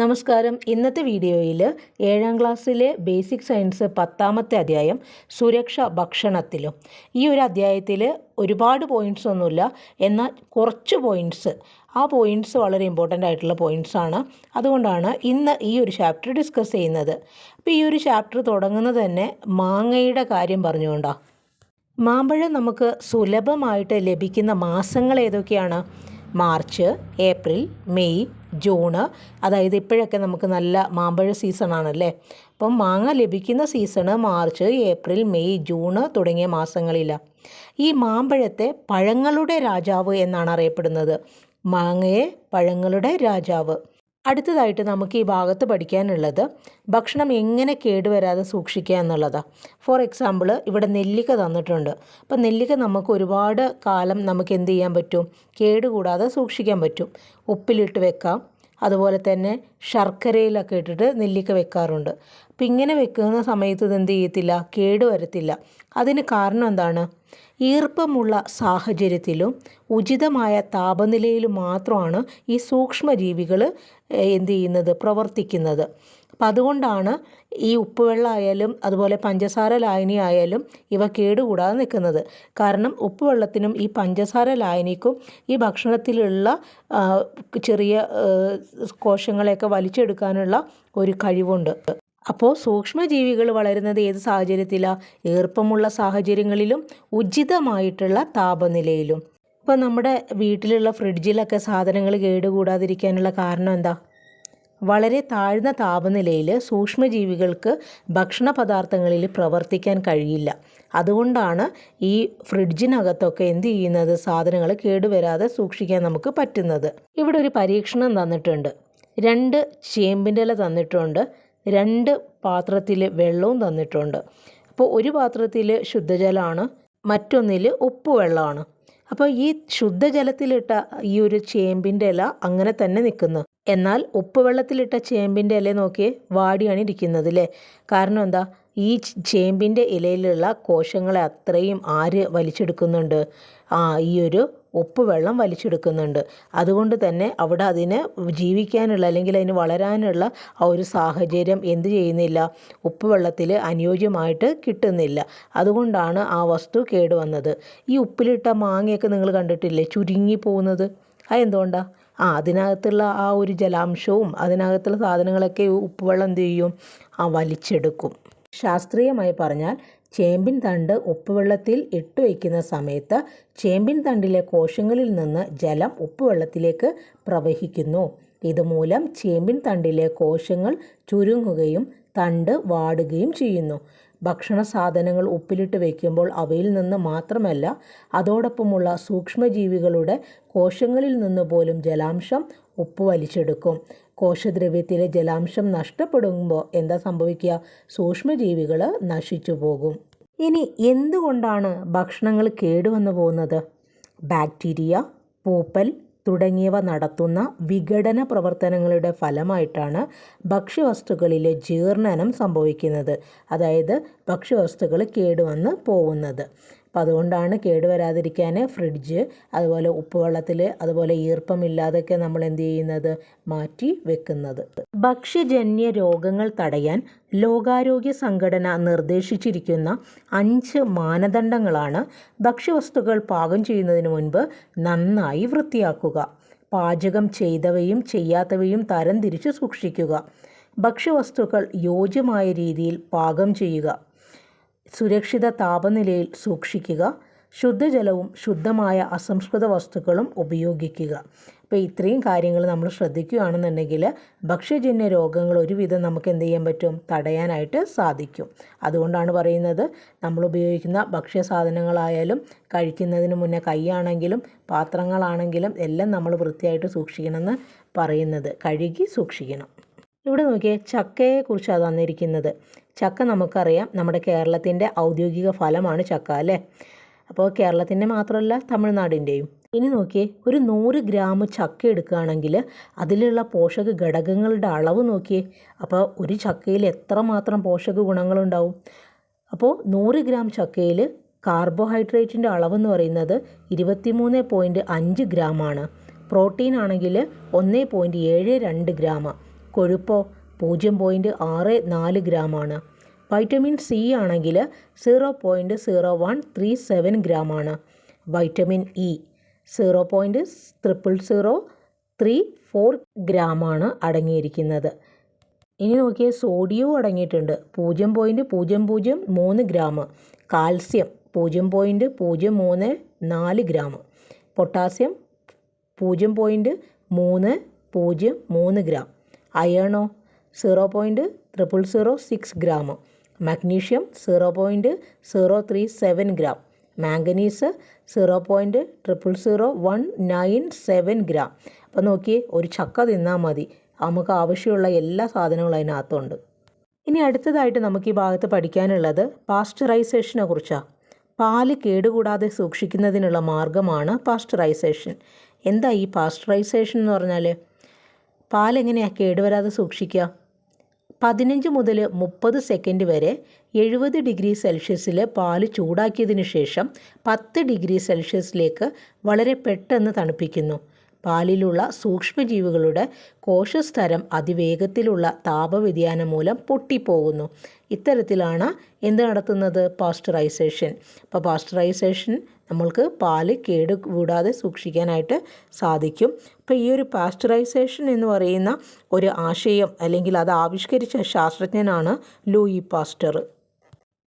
നമസ്കാരം. ഇന്നത്തെ വീഡിയോയിൽ ഏഴാം ക്ലാസ്സിലെ ബേസിക് സയൻസ് പത്താമത്തെ അധ്യായം സുരക്ഷ ഭക്ഷണത്തിലും. ഈ ഒരു അധ്യായത്തിൽ ഒരുപാട് പോയിന്റ്സ് ഒന്നുമില്ല. എന്നാൽ കുറച്ച് പോയിന്റ്സ് ആ പോയിന്റ്സ് വളരെ ഇമ്പോർട്ടന്റ് ആയിട്ടുള്ള പോയിന്റ്സ് ആണ്. അതുകൊണ്ടാണ് ഇന്ന് ഈ ഒരു ചാപ്റ്റർ ഡിസ്കസ് ചെയ്യുന്നത്. അപ്പോൾ ഈ ഒരു ചാപ്റ്റർ തുടങ്ങുന്നത് തന്നെ മാങ്ങയുടെ കാര്യം പറഞ്ഞുകൊണ്ടാണ് മാമ്പഴം നമുക്ക് സുലഭമായിട്ട് ലഭിക്കുന്ന മാസങ്ങൾ ഏതൊക്കെയാണ്? March April May June. അതായത് ഇപ്പോഴൊക്കെ നമുക്ക് നല്ല മാമ്പഴ സീസണാണല്ലേ? അപ്പം മാങ്ങ ലഭിക്കുന്ന season March April May June തുടങ്ങിയ മാസങ്ങളിലാണ് ഈ മാമ്പഴത്തെ പഴങ്ങളുടെ രാജാവ് എന്നാണ് അറിയപ്പെടുന്നത്. മാങ്ങയെ പഴങ്ങളുടെ രാജാവ്. അടുത്തതായിട്ട് നമുക്ക് ഈ ഭാഗത്ത് പഠിക്കാനുള്ളത് ഭക്ഷണം എങ്ങനെ കേടുവരാതെ സൂക്ഷിക്കുക എന്നുള്ളതാണ് ഫോർ എക്സാമ്പിൾ ഇവിടെ നെല്ലിക്ക തന്നിട്ടുണ്ട്. അപ്പം നെല്ലിക്ക നമുക്ക് ഒരുപാട് കാലം നമുക്ക് എന്ത് ചെയ്യാൻ പറ്റും? കേടുകൂടാതെ സൂക്ഷിക്കാൻ പറ്റും. ഉപ്പിലിട്ട് വെക്കാം. അതുപോലെ തന്നെ ശർക്കരയിലൊക്കെ ഇട്ടിട്ട് നെല്ലിക്ക വെക്കാറുണ്ട്. അപ്പം ഇങ്ങനെ വെക്കുന്ന സമയത്ത് ഇത് എന്ത് ചെയ്യത്തില്ല? കേട് വരത്തില്ല അതിന് കാരണം എന്താണ്? ഈർപ്പമുള്ള സാഹചര്യത്തിലും ഉചിതമായ താപനിലയിലും മാത്രമാണ് ഈ സൂക്ഷ്മജീവികൾ എന്ത് ചെയ്യുന്നത്? പ്രവർത്തിക്കുന്നത്. അപ്പം അതുകൊണ്ടാണ് ഈ ഉപ്പുവെള്ളമായാലും അതുപോലെ പഞ്ചസാര ലായനി ആയാലും ഇവ കേടുകൂടാതെ നിൽക്കുന്നത്. കാരണം ഉപ്പുവെള്ളത്തിനും ഈ പഞ്ചസാര ലായനിക്കും ഈ ഭക്ഷണത്തിലുള്ള ചെറിയ കോശങ്ങളെയൊക്കെ വലിച്ചെടുക്കാനുള്ള ഒരു കഴിവുണ്ട്. അപ്പോൾ സൂക്ഷ്മജീവികൾ വളരുന്നത് ഏത് സാഹചര്യത്തിലാണ് ഈർപ്പമുള്ള സാഹചര്യങ്ങളിലും ഉചിതമായിട്ടുള്ള താപനിലയിലും. ഇപ്പോൾ നമ്മുടെ വീട്ടിലുള്ള ഫ്രിഡ്ജിലൊക്കെ സാധനങ്ങൾ കേടുകൂടാതിരിക്കാനുള്ള കാരണം എന്താ? വളരെ താഴ്ന്ന താപനിലയിൽ സൂക്ഷ്മജീവികൾക്ക് ഭക്ഷണ പദാർത്ഥങ്ങളിൽ പ്രവർത്തിക്കാൻ കഴിയില്ല. അതുകൊണ്ടാണ് ഈ ഫ്രിഡ്ജിനകത്തൊക്കെ എന്ത് ചെയ്യുന്നത്? സാധനങ്ങൾ കേടുവരാതെ സൂക്ഷിക്കാൻ നമുക്ക് പറ്റുന്നത്. ഇവിടെ ഒരു പരീക്ഷണം തന്നിട്ടുണ്ട്. രണ്ട് ചേമ്പിന്റെ ഇല തന്നിട്ടുണ്ട്. രണ്ട് പാത്രത്തിൽ വെള്ളവും തന്നിട്ടുണ്ട്. അപ്പോൾ ഒരു പാത്രത്തിൽ ശുദ്ധജലമാണ് മറ്റൊന്നിൽ ഉപ്പ് വെള്ളമാണ്. അപ്പോൾ ഈ ശുദ്ധജലത്തിലിട്ട ഈ ഒരു ചേമ്പിന്റെ ഇല അങ്ങനെ തന്നെ നിൽക്കുന്നു. എന്നാൽ ഉപ്പ് വെള്ളത്തിലിട്ട ചേമ്പിന്റെ ഇല നോക്കിയേ വാടിയാണ് ഇരിക്കുന്നത് അല്ലേ? കാരണം എന്താ? ഈ ചേമ്പിന്റെ ഇലയിലുള്ള കോശങ്ങളെ അത്രയും ആര് വലിച്ചെടുക്കുന്നുണ്ട്? ആ ഈ ഒരു ഉപ്പ് വെള്ളം വലിച്ചെടുക്കുന്നുണ്ട്. അതുകൊണ്ട് തന്നെ അവിടെ അതിന് ജീവിക്കാനുള്ള അല്ലെങ്കിൽ അതിന് വളരാനുള്ള ആ ഒരു സാഹചര്യം എന്ത് ചെയ്യുന്നില്ല? ഉപ്പ് വെള്ളത്തിൽ അനുയോജ്യമായിട്ട് കിട്ടുന്നില്ല. അതുകൊണ്ടാണ് ആ വസ്തു കേടുവന്നത്. ഈ ഉപ്പിലിട്ട മാങ്ങയൊക്കെ നിങ്ങൾ കണ്ടിട്ടില്ലേ? ചുരുങ്ങി പോകുന്നത്. അതെന്തുകൊണ്ടാണ് ആ അതിനകത്തുള്ള ആ ഒരു ജലാംശവും അതിനകത്തുള്ള സാധനങ്ങളൊക്കെ ഉപ്പുവെള്ളം എന്ത് ചെയ്യും? ആ വലിച്ചെടുക്കും. ശാസ്ത്രീയമായി പറഞ്ഞാൽ ചേമ്പിൻ തണ്ട് ഉപ്പുവെള്ളത്തിൽ ഇട്ട് വയ്ക്കുന്ന സമയത്ത് ചേമ്പിൻ തണ്ടിലെ കോശങ്ങളിൽ നിന്ന് ജലം ഉപ്പുവെള്ളത്തിലേക്ക് പ്രവഹിക്കുന്നു. ഇതുമൂലം ചേമ്പിൻ തണ്ടിലെ കോശങ്ങൾ ചുരുങ്ങുകയും തണ്ട് വാടുകയും ചെയ്യുന്നു. ഭക്ഷണ സാധനങ്ങൾ ഉപ്പിലിട്ട് വയ്ക്കുമ്പോൾ അവയിൽ നിന്ന് മാത്രമല്ല അതോടൊപ്പമുള്ള സൂക്ഷ്മജീവികളുടെ കോശങ്ങളിൽ നിന്ന് പോലും ജലാംശം ഉപ്പ് വലിച്ചെടുക്കും. കോശദ്രവ്യത്തിലെ ജലാംശം നഷ്ടപ്പെടുമ്പോൾ എന്താ സംഭവിക്കുക? സൂക്ഷ്മജീവികൾ നശിച്ചു പോകും. ഇനി എന്തുകൊണ്ടാണ് ഭക്ഷണങ്ങൾ കേടുവന്നു പോകുന്നത്? ബാക്ടീരിയ പൂപ്പൽ തുടങ്ങിയവ നടത്തുന്ന വിഘടന പ്രവർത്തനങ്ങളുടെ ഫലമായിട്ടാണ് ഭക്ഷ്യവസ്തുക്കളിലെ ജീർണനം സംഭവിക്കുന്നത്. അതായത് ഭക്ഷ്യവസ്തുക്കൾ കേടുവന്ന് പോകുന്നത്. അപ്പം അതുകൊണ്ടാണ് കേടുവരാതിരിക്കാൻ ഫ്രിഡ്ജ് അതുപോലെ ഉപ്പുവെള്ളത്തിൽ അതുപോലെ ഈർപ്പമില്ലാതൊക്കെ നമ്മൾ എന്ത് ചെയ്യുന്നത്? മാറ്റി വെക്കുന്നത്. ഭക്ഷ്യജന്യ രോഗങ്ങൾ തടയാൻ ലോകാരോഗ്യ സംഘടന നിർദ്ദേശിച്ചിരിക്കുന്ന അഞ്ച് മാനദണ്ഡങ്ങളാണ് ഭക്ഷ്യവസ്തുക്കൾ പാകം ചെയ്യുന്നതിന് മുൻപ് നന്നായി വൃത്തിയാക്കുക. പാചകം ചെയ്തവയും ചെയ്യാത്തവയും തരംതിരിച്ച് സൂക്ഷിക്കുക. ഭക്ഷ്യവസ്തുക്കൾ യോജ്യമായ രീതിയിൽ പാകം ചെയ്യുക. സുരക്ഷിത താപനിലയിൽ സൂക്ഷിക്കുക ശുദ്ധജലവും ശുദ്ധമായ അസംസ്കൃത വസ്തുക്കളും ഉപയോഗിക്കുക. അപ്പോൾ ഇത്രയും കാര്യങ്ങൾ നമ്മൾ ശ്രദ്ധിക്കുകയാണെന്നുണ്ടെങ്കിൽ ഭക്ഷ്യജന്യ രോഗങ്ങൾ ഒരുവിധം നമുക്ക് എന്ത് ചെയ്യാൻ പറ്റും? തടയാനായിട്ട് സാധിക്കും. അതുകൊണ്ടാണ് പറയുന്നത് നമ്മൾ ഉപയോഗിക്കുന്ന ഭക്ഷ്യ സാധനങ്ങളായാലും കഴിക്കുന്നതിന് മുന്നേ കൈയാണെങ്കിലും പാത്രങ്ങളാണെങ്കിലും എല്ലാം നമ്മൾ വൃത്തിയായിട്ട് സൂക്ഷിക്കണമെന്ന് പറയുന്നത്. കഴുകി സൂക്ഷിക്കണം. ഇവിടെ നോക്കിയേ ചക്കയെക്കുറിച്ചാണ് തന്നിരിക്കുന്നത്. ചക്ക നമുക്കറിയാം നമ്മുടെ കേരളത്തിന്റെ ഔദ്യോഗിക ഫലമാണ് ചക്ക അല്ലേ? അപ്പോൾ കേരളത്തിന്റെ മാത്രമല്ല തമിഴ്നാടിന്റെയും. ഇനി നോക്കിയേ ഒരു നൂറ് ഗ്രാം ചക്ക എടുക്കുകയാണെങ്കിൽ അതിലുള്ള പോഷക ഘടകങ്ങളുടെ അളവ് നോക്കിയേ അപ്പോൾ ഒരു ചക്കയിൽ എത്രമാത്രം പോഷക ഗുണങ്ങളുണ്ടാവും? അപ്പോൾ നൂറ് ഗ്രാം ചക്കയിൽ കാർബോഹൈഡ്രേറ്റിന്റെ അളവെന്ന് പറയുന്നത് ഇരുപത്തിമൂന്ന് പോയിന്റ് അഞ്ച് ഗ്രാമാണ്. പ്രോട്ടീൻ ആണെങ്കിൽ ഒന്ന് പോയിന്റ് ഏഴ് രണ്ട് ഗ്രാം കൊഴുപ്പോ പൂജ്യം പോയിന്റ് ആറ് നാല് ഗ്രാമാണ്. വൈറ്റമിൻ സി ആണെങ്കിൽ zero point zero one three seven ഗ്രാമാണ്. Vitamin E zero point triple zero three four ഗ്രാമാണ് അടങ്ങിയിരിക്കുന്നത്. ഇനി നോക്കിയേ സോഡിയവും അടങ്ങിയിട്ടുണ്ട്. പൂജ്യം പോയിന്റ് പൂജ്യം പൂജ്യം മൂന്ന് ഗ്രാം. കാൽസ്യം പൂജ്യം പോയിന്റ് പൂജ്യം മൂന്ന് നാല് ഗ്രാം. പൊട്ടാസ്യം പൂജ്യം പോയിന്റ് മൂന്ന് പൂജ്യം മൂന്ന് gram. അയേണോ zero point triple zero six gram. Magnesium zero point zero three seven gram. Manganese zero point triple zero one nine seven gram. അപ്പോൾ നോക്കിയേ ഒരു ചക്ക തിന്നാൽ മതി. നമുക്ക് ആവശ്യമുള്ള എല്ലാ സാധനങ്ങളും അതിനകത്തുണ്ട്. ഇനി അടുത്തതായിട്ട് നമുക്ക് ഈ ഭാഗത്ത് പഠിക്കാനുള്ളത് പാസ്ചറൈസേഷനെ കുറിച്ചാണ് പാൽ കേടുകൂടാതെ സൂക്ഷിക്കുന്നതിനുള്ള മാർഗമാണ് പാസ്ചറൈസേഷൻ. എന്താ ഈ പാസ്ചറൈസേഷൻ എന്ന് പറഞ്ഞാൽ പാലെങ്ങനെയാണ് കേടുവരാതെ സൂക്ഷിക്കുക? പതിനഞ്ച് മുതൽ മുപ്പത് സെക്കൻഡ് വരെ എഴുപത് ഡിഗ്രി സെൽഷ്യസിൽ പാൽ ചൂടാക്കിയതിന് ശേഷം പത്ത് ഡിഗ്രി സെൽഷ്യസിലേക്ക് വളരെ പെട്ടെന്ന് തണുപ്പിക്കുന്നു. പാലിലുള്ള സൂക്ഷ്മജീവികളുടെ കോശസ്തരം അതിവേഗത്തിലുള്ള താപവ്യതിയാനം മൂലം പൊട്ടിപ്പോകുന്നു. ഇത്തരത്തിലാണ് എന്ത് നടത്തുന്നത്? പാസ്ചറൈസേഷൻ അപ്പോൾ പാസ്ചറൈസേഷൻ നമ്മൾക്ക് പാൽ കേട് കൂടാതെ സൂക്ഷിക്കാനായിട്ട് സാധിക്കും. അപ്പോൾ ഈ ഒരു പാസ്ചറൈസേഷൻ എന്ന് പറയുന്ന ഒരു ആശയം അല്ലെങ്കിൽ അത് ആവിഷ്കരിച്ച ശാസ്ത്രജ്ഞനാണ് ലൂയി പാസ്റ്റർ.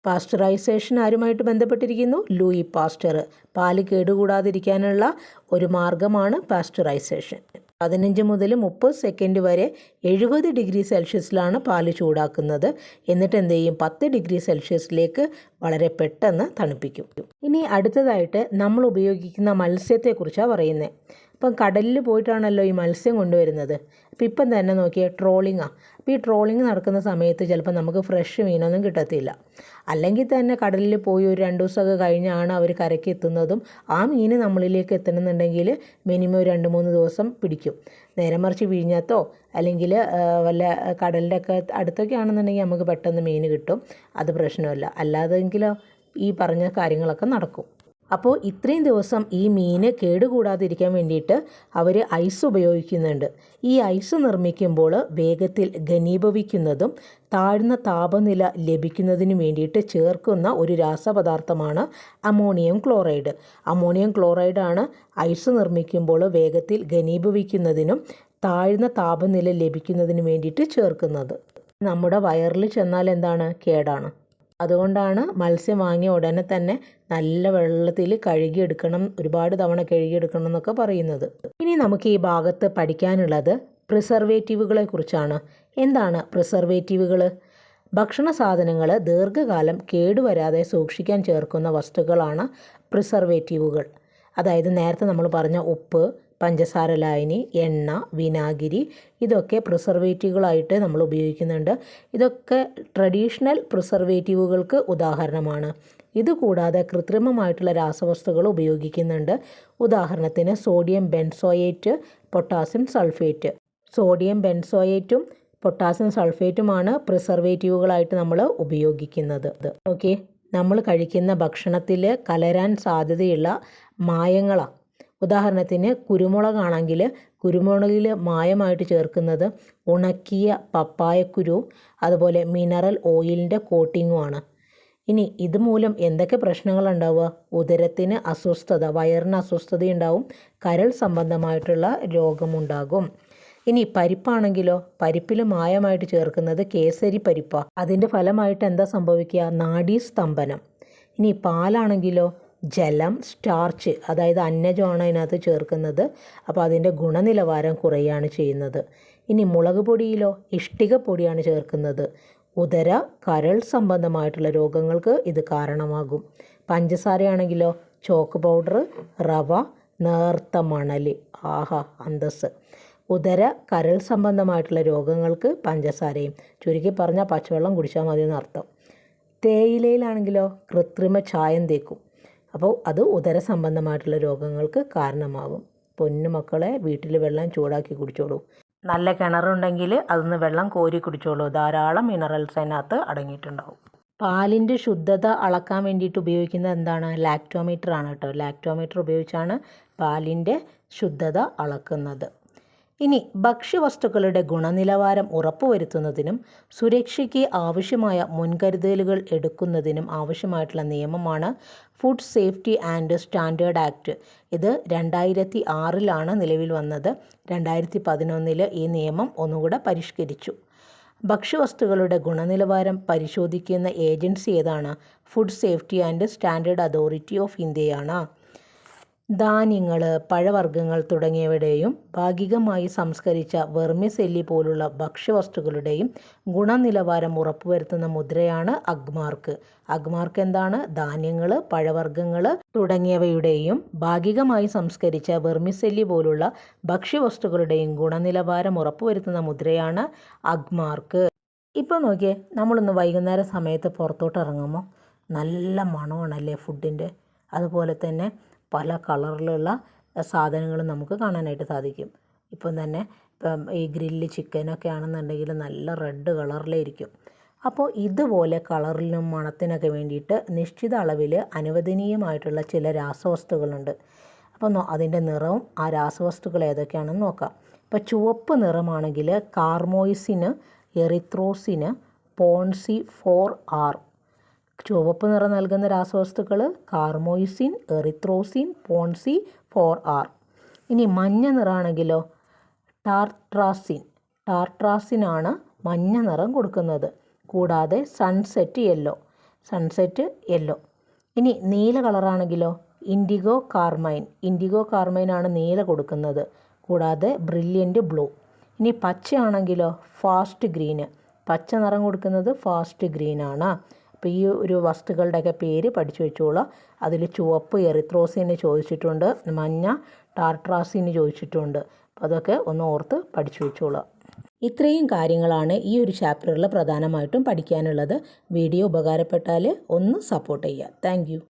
പാസ്റ്ററൈസേഷൻ ആരുമായിട്ട് ബന്ധപ്പെട്ടിരിക്കുന്നു? Louis Pasteur. പാൽ കേടുകൂടാതിരിക്കാനുള്ള ഒരു മാർഗമാണ് പാസ്ചറൈസേഷൻ. പതിനഞ്ച് മുതൽ മുപ്പത് സെക്കൻഡ് വരെ എഴുപത് ഡിഗ്രി സെൽഷ്യസിലാണ് പാൽ ചൂടാക്കുന്നത്. എന്നിട്ട് എന്ത് ചെയ്യും? പത്ത് ഡിഗ്രി സെൽഷ്യസിലേക്ക് വളരെ പെട്ടെന്ന് തണുപ്പിക്കും. ഇനി അടുത്തതായിട്ട് നമ്മൾ ഉപയോഗിക്കുന്ന മത്സ്യത്തെക്കുറിച്ചാണ് പറയുന്നത്. ഇപ്പം കടലിൽ പോയിട്ടാണല്ലോ ഈ മത്സ്യം കൊണ്ടുവരുന്നത്. അപ്പോൾ ഇപ്പം തന്നെ നോക്കിയാൽ ട്രോളിങ്ങാണ് അപ്പോൾ ഈ ട്രോളിങ് നടക്കുന്ന സമയത്ത് ചിലപ്പോൾ നമുക്ക് ഫ്രഷ് മീനൊന്നും കിട്ടത്തില്ല. അല്ലെങ്കിൽ തന്നെ കടലിൽ പോയി ഒരു രണ്ട് ദിവസമൊക്കെ കഴിഞ്ഞാണ് അവർ കരയ്ക്ക് എത്തുന്നതും ആ മീൻ നമ്മളിലേക്ക് എത്തണമെന്നുണ്ടെങ്കിൽ മിനിമം ഒരു രണ്ട് മൂന്ന് ദിവസം പിടിക്കും. നേരെ മറിച്ച് വിഴിഞ്ഞത്തോ അല്ലെങ്കിൽ വല്ല കടലിന്റെ ഒക്കെ അടുത്തൊക്കെ ആണെന്നുണ്ടെങ്കിൽ നമുക്ക് പെട്ടെന്ന് മീൻ കിട്ടും. അത് പ്രശ്നമല്ല. അല്ലാതെങ്കിലോ ഈ പറഞ്ഞ കാര്യങ്ങളൊക്കെ നടക്കും. അപ്പോൾ ഇത്രയും ദിവസം ഈ മീൻ കേടുകൂടാതിരിക്കാൻ വേണ്ടിയിട്ട് അവർ ഐസ് ഉപയോഗിക്കുന്നുണ്ട്. ഈ ഐസ് നിർമ്മിക്കുമ്പോൾ വേഗത്തിൽ ഘനീഭവിക്കുന്നതും താഴ്ന്ന താപനില ലഭിക്കുന്നതിന് വേണ്ടിയിട്ട് ചേർക്കുന്ന ഒരു രാസപദാർത്ഥമാണ് അമോണിയം ക്ലോറൈഡ്. അമോണിയം ക്ലോറൈഡാണ് ഐസ് നിർമ്മിക്കുമ്പോൾ വേഗത്തിൽ ഘനീഭവിക്കുന്നതിനും താഴ്ന്ന താപനില ലഭിക്കുന്നതിന് വേണ്ടിയിട്ട് ചേർക്കുന്നത്. നമ്മുടെ വയറിൽ ചെന്നാൽ എന്താണ്? കേടാണ്. അതുകൊണ്ടാണ് മത്സ്യം വാങ്ങിയ ഉടനെ തന്നെ നല്ല വെള്ളത്തിൽ കഴുകിയെടുക്കണം ഒരുപാട് തവണ കഴുകിയെടുക്കണം എന്നൊക്കെ പറയുന്നത്. ഇനി നമുക്ക് ഈ ഭാഗത്ത് പഠിക്കാനുള്ളത് പ്രിസർവേറ്റീവുകളെ കുറിച്ചാണ്. എന്താണ് പ്രിസർവേറ്റീവുകൾ? ഭക്ഷണ സാധനങ്ങൾ ദീർഘകാലം കേടുവരാതെ സൂക്ഷിക്കാൻ ചേർക്കുന്ന വസ്തുക്കളാണ് പ്രിസർവേറ്റീവുകൾ. അതായത് നേരത്തെ നമ്മൾ പറഞ്ഞ ഉപ്പ് പഞ്ചസാര ലായനി എണ്ണ വിനാഗിരി ഇതൊക്കെ പ്രിസർവേറ്റീവുകളായിട്ട് നമ്മൾ ഉപയോഗിക്കുന്നുണ്ട്. ഇതൊക്കെ ട്രഡീഷണൽ പ്രിസർവേറ്റീവുകൾക്ക് ഉദാഹരണമാണ്. ഇതുകൂടാതെ കൃത്രിമമായിട്ടുള്ള രാസവസ്തുക്കൾ ഉപയോഗിക്കുന്നുണ്ട്. ഉദാഹരണത്തിന് sodium benzoate potassium sulphate. Sodium ബെൻസോയേറ്റും potassium സൾഫേറ്റുമാണ് പ്രിസർവേറ്റീവുകളായിട്ട് നമ്മൾ ഉപയോഗിക്കുന്നത്. ഓക്കെ നമ്മൾ കഴിക്കുന്ന ഭക്ഷണത്തിൽ കലരാൻ സാധ്യതയുള്ള മായങ്ങളാണ് ഉദാഹരണത്തിന് കുരുമുളകാണെങ്കിൽ കുരുമുളകിൽ മായമായിട്ട് ചേർക്കുന്നത് ഉണക്കിയ പപ്പായക്കുരു അതുപോലെ മിനറൽ ഓയിലിന്റെ കോട്ടിങ്ങുമാണ് ഇനി ഇതുമൂലം എന്തൊക്കെ പ്രശ്നങ്ങളുണ്ടാവുക ഉദരത്തിന് അസ്വസ്ഥത വയറിന് അസ്വസ്ഥതയുണ്ടാവും കരൾ സംബന്ധമായിട്ടുള്ള രോഗമുണ്ടാകും ഇനി പരിപ്പാണെങ്കിലോ? പരിപ്പിൽ മായമായിട്ട് ചേർക്കുന്നത് കേസരി പരിപ്പാണ് അതിന്റെ ഫലമായിട്ട് എന്താ സംഭവിക്കുക? നാഡീസ്തംഭനം ഇനി പാലാണെങ്കിലോ? ജലം സ്റ്റാർച്ച് അതായത് അന്നജമാണ് അതിനകത്ത് ചേർക്കുന്നത്. അപ്പോൾ അതിന്റെ ഗുണനിലവാരം കുറയുകയാണ് ചെയ്യുന്നത്. ഇനി മുളക് പൊടിയിലോ ഇഷ്ടിക പൊടിയാണ് ചേർക്കുന്നത്. ഉദര കരൾ സംബന്ധമായിട്ടുള്ള രോഗങ്ങൾക്ക് ഇത് കാരണമാകും. പഞ്ചസാരയാണെങ്കിലോ ചോക്ക് പൗഡർ റവ നേർത്ത മണൽ ആഹാ അന്തസ് ഉദര കരൾ സംബന്ധമായിട്ടുള്ള രോഗങ്ങൾക്ക് പഞ്ചസാരയും. ചുരുക്കി പറഞ്ഞാൽ പച്ചവെള്ളം കുടിച്ചാൽ മതി എന്നർത്ഥം തേയിലയിലാണെങ്കിലോ കൃത്രിമ ചായം തേക്കും. അപ്പോൾ അത് ഉദര സംബന്ധമായിട്ടുള്ള രോഗങ്ങൾക്ക് കാരണമാകും. പൊന്നു മക്കളെ വീട്ടിൽ വെള്ളം ചൂടാക്കി കുടിച്ചോളൂ. നല്ല കിണറുണ്ടെങ്കിൽ അതിന്ന് വെള്ളം കോരി കുടിച്ചോളൂ. ധാരാളം മിനറൽസ് അതിനകത്ത് അടങ്ങിയിട്ടുണ്ടാവും. പാലിന്റെ ശുദ്ധത അളക്കാൻ വേണ്ടിയിട്ട് ഉപയോഗിക്കുന്നത് എന്താണ്? ലാക്ടോമീറ്റർ ആണ് കേട്ടോ. ലാക്ടോമീറ്റർ ഉപയോഗിച്ചാണ് പാലിന്റെ ശുദ്ധത അളക്കുന്നത്. ഇനി ഭക്ഷ്യവസ്തുക്കളുടെ ഗുണനിലവാരം ഉറപ്പുവരുത്തുന്നതിനും സുരക്ഷയ്ക്ക് ആവശ്യമായ മുൻകരുതലുകൾ എടുക്കുന്നതിനും ആവശ്യമായിട്ടുള്ള നിയമമാണ് food safety and standard act. ഇത് രണ്ടായിരത്തി ആറിലാണ് നിലവിൽ വന്നത്. രണ്ടായിരത്തി പതിനൊന്നിൽ ഈ നിയമം ഒന്നുകൂടെ പരിഷ്കരിച്ചു. ഭക്ഷ്യവസ്തുക്കളുടെ ഗുണനിലവാരം പരിശോധിക്കുന്ന ഏജൻസി ഏതാണ്? Food safety and standard authority of ഇന്ത്യയാണ്. ധാന്യങ്ങൾ പഴവർഗങ്ങൾ തുടങ്ങിയവയുടെയും ഭാഗികമായി സംസ്കരിച്ച വെർമിസെല്ലി പോലുള്ള ഭക്ഷ്യവസ്തുക്കളുടെയും ഗുണനിലവാരം ഉറപ്പുവരുത്തുന്ന മുദ്രയാണ് അഗ്മാർക്ക്. അഗ്മാർക്ക് എന്താണ് ധാന്യങ്ങൾ പഴവർഗങ്ങൾ തുടങ്ങിയവയുടെയും ഭാഗികമായി സംസ്കരിച്ച വെർമിസെല്ലി പോലുള്ള ഭക്ഷ്യവസ്തുക്കളുടെയും ഗുണനിലവാരം ഉറപ്പുവരുത്തുന്ന മുദ്രയാണ് അഗ്മാർക്ക്. ഇപ്പോൾ നോക്കിയേ നമ്മളൊന്ന് വൈകുന്നേര സമയത്ത് പുറത്തോട്ട് ഇറങ്ങുമ്പോൾ നല്ല മണമാണല്ലേ ഫുഡിന്റെ. അതുപോലെ തന്നെ പല കളറിലുള്ള സാധനങ്ങൾ നമുക്ക് കാണാനായിട്ട് സാധിക്കും. ഇപ്പം തന്നെ ഇപ്പം ഈ ഗ്രില്ല് ചിക്കനൊക്കെ ആണെന്നുണ്ടെങ്കിൽ നല്ല റെഡ് കളറിലായിരിക്കും. അപ്പോൾ ഇതുപോലെ കളറിനും മണത്തിനൊക്കെ വേണ്ടിയിട്ട് നിശ്ചിത അളവിൽ അനുവദനീയമായിട്ടുള്ള ചില രാസവസ്തുക്കളുണ്ട്. അപ്പോൾ അതിന്റെ നിറവും ആ രാസവസ്തുക്കൾ ഏതൊക്കെയാണെന്ന് നോക്കാം. ഇപ്പോൾ ചുവപ്പ് നിറമാണെങ്കിൽ കാർമോയിസിന് എറിത്രോസിന് പോൺസി ഫോർ ആർ ചുവപ്പ് നിറം നൽകുന്ന രാസവസ്തുക്കൾ carmoisine erythrosine ponceau four R. ഇനി മഞ്ഞ നിറമാണെങ്കിലോ ടാർട്രാസിൻ. ടാർട്രാസിനാണ് മഞ്ഞ നിറം കൊടുക്കുന്നത്. കൂടാതെ സൺസെറ്റ് യെല്ലോ. Sunset yellow. ഇനി നീല കളറാണെങ്കിലോ? Indigo carmine. ഇൻഡിഗോ കാർമൈനാണ് നീല കൊടുക്കുന്നത്. കൂടാതെ ബ്രില്യന്റ് ബ്ലൂ. ഇനി പച്ചയാണെങ്കിലോ? Fast green. പച്ച നിറം കൊടുക്കുന്നത് ഫാസ്റ്റ് ഗ്രീനാണ്. അപ്പോൾ ഈ ഒരു വസ്തുക്കളുടെയൊക്കെ പേര് പഠിച്ചു വെച്ചോളൂ. അതിൽ ചുവപ്പ് എറിത്രോസിന് ചോദിച്ചിട്ടുണ്ട്. മഞ്ഞ ടാർട്രാസിന് ചോദിച്ചിട്ടുണ്ട്. അപ്പോൾ അതൊക്കെ ഒന്ന് ഓർത്ത് പഠിച്ചു വെച്ചോളാം. ഇത്രയും കാര്യങ്ങളാണ് ഈ ഒരു ചാപ്റ്ററിൽ പ്രധാനമായിട്ടും പഠിക്കാനുള്ളത്. വീഡിയോ ഉപകാരപ്പെട്ടാൽ ഒന്ന് സപ്പോർട്ട് ചെയ്യുക. താങ്ക്